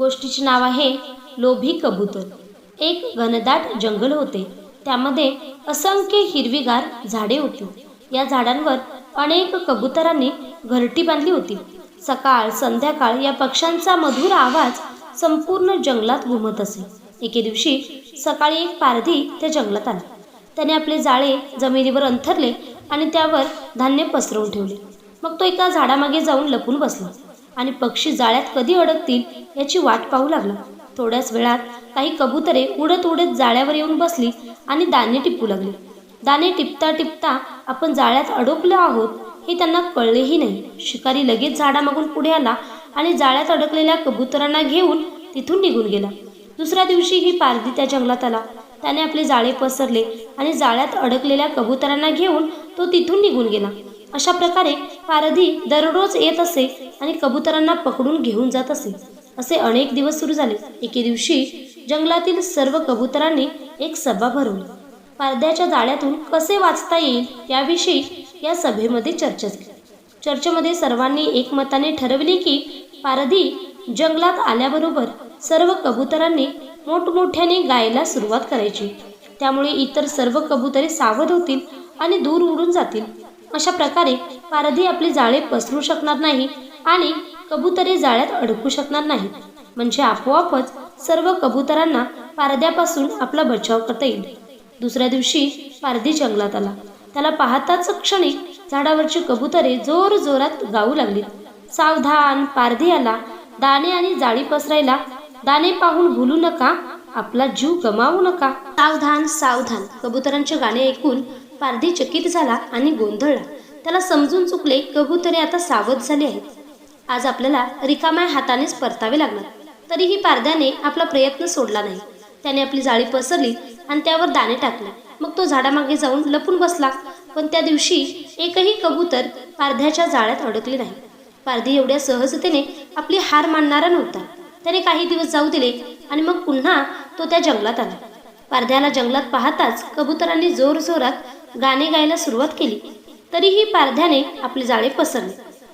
गोष्टीचे नाव आहे लोभी कबूतर. एक घनदाट जंगल होते. त्यामध्ये असंख्य हिरवीगार झाडे होती. या झाडांवर अनेक कबुतरांनी घरटी बांधली होती. सकाळ संध्याकाळ या पक्ष्यांचा मधुर आवाज संपूर्ण जंगलात घुमत असे. एके दिवशी सकाळी एक पारधी त्या जंगलात आला. त्याने आपले जाळे जमिनीवर अंथरले आणि त्यावर धान्य पसरवून ठेवले. मग तो एका झाडामागे जाऊन लपून बसला. आणि पक्षी जाळ्यात कधी अडकतील याची वाट पाहू लागला. थोड्याच वेळात काही कबुतरे उडत उडत जाळ्यावर येऊन बसली आणि दाणे टिपू लागली. दाणे टिपता टिपता आपण जाळ्यात अडकलो आहोत हे त्यांना कळलेही नाही. शिकारी लगेच झाडामागून पुढे आला आणि जाळ्यात अडकलेल्या कबुतरांना घेऊन तिथून निघून गेला. दुसऱ्या दिवशी ही पारधी त्या जंगलात आला. त्याने आपले जाळे पसरले आणि जाळ्यात अडकलेल्या कबुतरांना घेऊन तो तिथून निघून गेला. अशा प्रकारे पारधी दररोज येत असे आणि कबुतरांना पकडून घेऊन जात असे. असे अनेक दिवस सुरू झाले. एके दिवशी जंगलातील सर्व कबुतरांनी एक सभा भरवली. पारध्याच्या जाळ्यातून कसे वाचता येईल याविषयी या सभेमध्ये चर्चा झाली. चर्चेमध्ये सर्वांनी एकमताने ठरवले की पारधी जंगलात आल्याबरोबर सर्व कबुतरांनी मोठमोठ्याने गायला सुरुवात करायची. त्यामुळे इतर सर्व कबुतरे सावध होतील आणि दूर उडून जातील. अशा प्रकारे पारधी आपले जाळे पसरू शकणार नाही आणि कबुतरे जाळ्यात अडकू शकणार नाहीत. म्हणजे आपोआपच सर्व कबुतरांना पारद्यापासून आपला बचाव करता येईल. दुसऱ्या दिवशी पारधी जंगलात आला. त्याला पाहताच क्षणी झाडावरची कबुतरे जोर जोरात गाऊ लागली. सावधान पारधी आला. दाणे आणि जाळी पसरायला. दाणे पाहून भुलू नका. आपला जीव गमावू नका. सावधान सावधान. कबुतरांचे गाणे ऐकून पारधी चकित झाला आणि गोंधळला. त्याला समजून चुकले कबुतरे आता सावध झाले आहेत. आज आपल्याला रिकाम्या हातानेच परतावे लागणार. तरीही पारद्याने आपला प्रयत्न सोडला नाही. त्याने आपली जाळी पसरली आणि त्यावर दाणे टाकले. मग तो झाडामागे जाऊन लपून बसला. पण त्या दिवशी एकही कबूतर पारध्याच्या जाळ्यात अडकले नाही. पारधी एवढ्या सहजतेने आपली हार मानणारा नव्हता. त्याने काही दिवस जाऊ दिले आणि मग पुन्हा तो त्या जंगलात आला. पारध्याला जंगलात पाहताच कबुतरांनी जोरजोरात गाणे गायला सुरुवात केली तरीही पारध्याने आपले जाळे पसरले.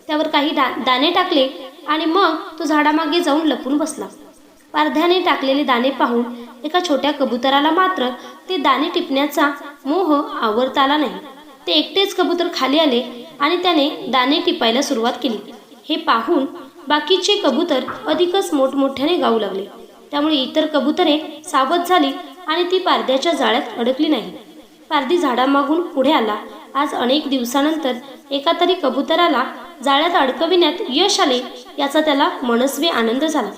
त्यावर काही डा दाणे टाकले आणि मग तो झाडामागे जाऊन लपून बसला. पारध्याने टाकलेले दाणे पाहून एका छोट्या कबुतराला मात्र ते दाणे टिपण्याचा मोह आवरता आला नाही. ते एकटेच कबूतर खाली आले आणि त्याने दाणे टिपायला सुरुवात केली. हे पाहून बाकीचे कबूतर अधिकच मोठमोठ्याने गाऊ लागले. त्यामुळे इतर कबुतरे सावध झाली आणि ती पारद्याच्या जाळ्यात अडकली नाही. पारधी झाडामागून पुढे आला. आज अनेक दिवसानंतर एका तरी कबुतराला जाळ्यात अडकविण्यात यश आले याचा त्याला मनस्वी आनंद झाला.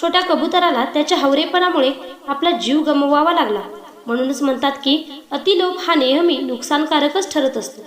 छोट्या कबुतराला त्याच्या हवरेपणामुळे आपला जीव गमवावा लागला. म्हणूनच म्हणतात की अतिलोभ हा नेहमी नुकसानकारकच ठरत असतो.